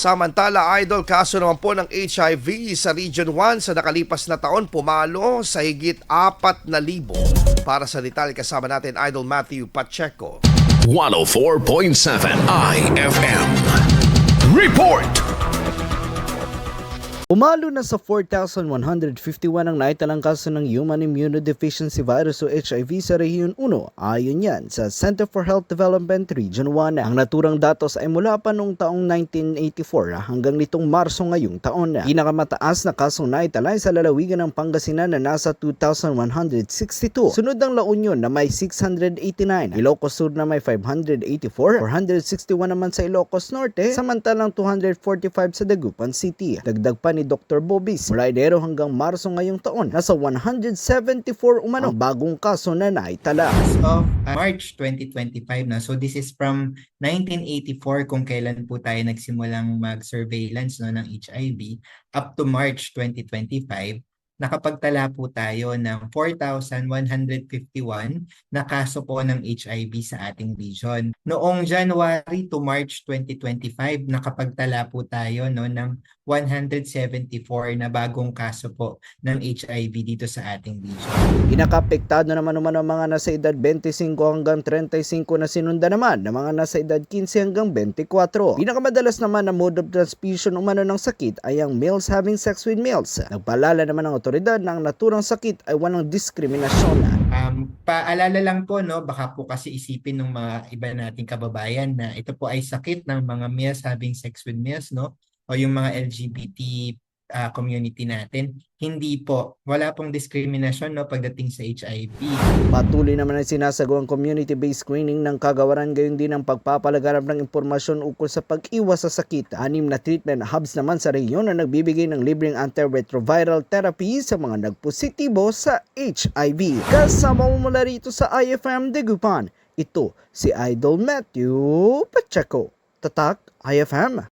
Samantala, idol, kaso naman po ng HIV sa Region 1 sa nakalipas na taon pumalo sa higit 4,000. Para sa detalye kasama natin, Idol Matthew Pacheco. 104.7 IFM. Report! Umalo na sa 4,151 ang naitalang kaso ng Human Immunodeficiency Virus o HIV sa Rehiyon 1. Ayon yan sa Center for Health Development Region 1. Ang naturang datos ay mula pa noong taong 1984 hanggang nitong Marso ngayong taon. Pinakamataas na kasong naitala ay sa lalawigan ng Pangasinan na nasa 2,162. Sunod ang La Union na may 689. Ilocos Sur na may 584. 461 naman sa Ilocos Norte. Samantalang 245 sa Dagupan City. Dagdag pa ni Dr. Bobis mula Enero hanggang Marso ngayong taon. Nasa 174 umano bagong kaso na naitala. as of March 2025 na. So this is from 1984 kung kailan po tayo nagsimulang mag-surveillance no, ng HIV up to March 2025 nakapagtala po tayo ng 4,151 na kaso po ng HIV sa ating region. Noong January to March 2025, nakapagtala po tayo no, ng 174 na bagong kaso po ng HIV dito sa ating region. Pinakapektado naman naman ang mga nasa edad 25 hanggang 35 na sinunda naman ng mga nasa edad 15 hanggang 24. Pinakamadalas naman na mode of transmission umano ng sakit ay ang males having sex with males. Nagpaalala naman ng otoridad na ang naturang sakit ay walang diskriminasyon. Um, paalala lang po, no, baka po kasi isipin ng mga iba nating kababayan na ito po ay sakit ng mga males having sex with males, no? O yung mga LGBT ah, community natin. Hindi po. Wala pong discrimination, no, pagdating sa HIV. Patuloy naman ang sinasagawang community-based screening ng kagawaran gayon din ang pagpapalaganap ng impormasyon ukol sa pag-iwas sa sakit. Anim na treatment hubs naman sa rehiyon na nagbibigay ng libreng antiretroviral therapy sa mga nagpositibo sa HIV. Kasama mo mula rito sa IFM Degupan, ito si Idol Matthew Pacheco. Tatak IFM.